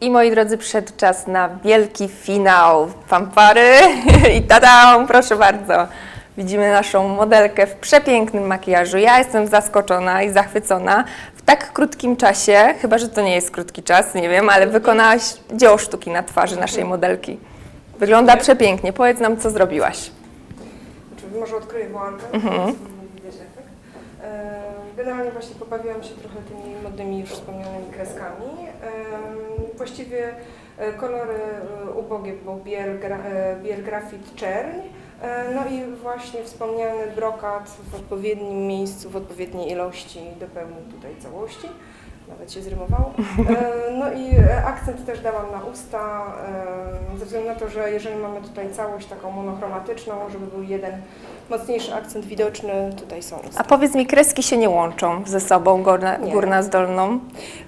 I moi drodzy, przyszedł czas na wielki finał. Fanfary i tada, proszę bardzo. Widzimy naszą modelkę w przepięknym makijażu. Ja jestem zaskoczona i zachwycona. W tak krótkim czasie, chyba że to nie jest krótki czas, nie wiem, ale wykonałaś dzieło sztuki na twarzy naszej modelki. Wygląda przepięknie. Powiedz nam, co zrobiłaś. Znaczy, może odkryję woalkę, Mhm. E, Generalnie właśnie pobawiłam się trochę tymi modnymi już wspomnianymi kreskami. Właściwie e, kolory e, ubogie, bo biel, e, biel grafit czerń. No i właśnie wspomniany brokat w odpowiednim miejscu, w odpowiedniej ilości dopełnił tutaj całości. Nawet się zrymowało. No i akcent też dałam na usta, ze względu na to, że jeżeli mamy tutaj całość taką monochromatyczną, żeby był jeden mocniejszy akcent widoczny, tutaj są usta. A powiedz mi, kreski się nie łączą ze sobą, górna, Nie. górna z dolną?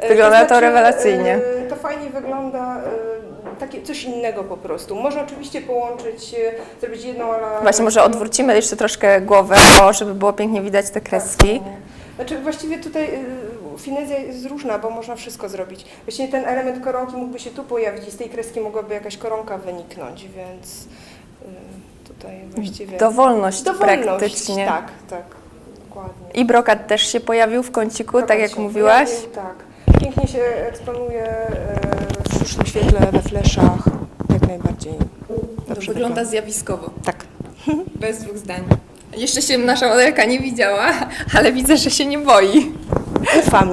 Wygląda to znaczy, rewelacyjnie. Fajnie wygląda, e, takie coś innego po prostu. Można oczywiście połączyć, e, zrobić jedną, ale... Właśnie może odwrócimy jeszcze troszkę głowę, o, żeby było pięknie widać te kreski. Znaczy właściwie tutaj y, finezja jest różna, bo można wszystko zrobić. Właściwie ten element koronki mógłby się tu pojawić i z tej kreski mogłaby jakaś koronka wyniknąć, więc y, tutaj właściwie... Dowolność, Dowolność, praktycznie. Tak, tak, dokładnie. I brokat też się pojawił w kąciku, tak Brokat jak się mówiłaś. pojawił, Tak. Pięknie się eksponuje e, w sztucznym świetle, we fleszach, jak najbardziej. Dobrze zjawiskowo, Tak. bez dwóch zdań. Jeszcze się nasza modelka nie widziała, ale widzę, że się nie boi. Ufa,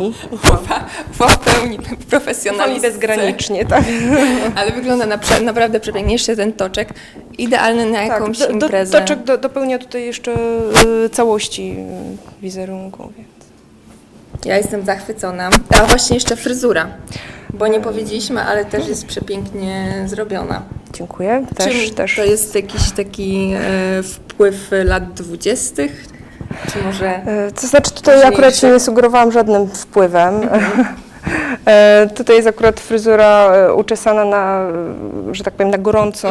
ufa w pełni Ufami profesjonalistce. bezgranicznie, tak. Ale wygląda napra- naprawdę przepięknie. Jeszcze ten toczek, idealny na jakąś tak, do, do, imprezę. toczek do, dopełnia tutaj jeszcze y, całości y, wizerunku, więc... Ja jestem zachwycona. A właśnie jeszcze fryzura, bo nie powiedzieliśmy, ale też jest przepięknie zrobiona. Dziękuję. Też, Czy też. to jest jakiś taki e, wpływ lat dwudziestych? Czy może... E, To znaczy tutaj akurat się nie sugerowałam żadnym wpływem. E, Tutaj jest akurat fryzura e, uczesana na, e, że tak powiem, na gorąco,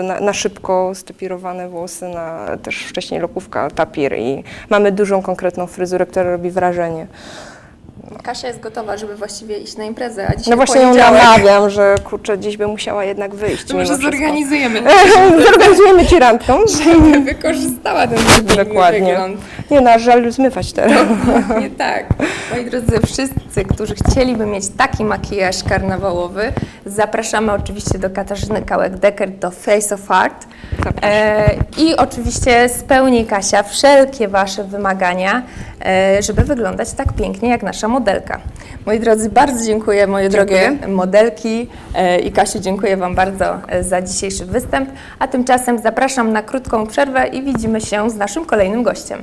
e, na, na szybko, stypirowane włosy, na też wcześniej lokówka, tapir i mamy dużą, konkretną fryzurę, która robi wrażenie. Kasia jest gotowa, żeby właściwie iść na imprezę, a dzisiaj No właśnie ją poniedziałek. namawiam, że kurczę, dziś by musiała jednak wyjść. To mimo może wszystko. zorganizujemy, Zorganizujemy ci randkę. żeby wykorzystała ten Dokładnie. wygląd. Nie no, aż żal zmywać teraz. Nie tak. Moi drodzy, wszyscy, którzy chcieliby mieć taki makijaż karnawałowy, zapraszamy oczywiście do Katarzyny Kałek-Decker do Face of Art. E, I oczywiście spełni Kasia wszelkie Wasze wymagania, e, żeby wyglądać tak pięknie jak nasza modelka. Moi drodzy, bardzo dziękuję, moje Dziękuję. drogie modelki e, i Kasiu, dziękuję Wam bardzo e, za dzisiejszy występ. A tymczasem zapraszam na krótką przerwę i widzimy się z naszym kolejnym gościem.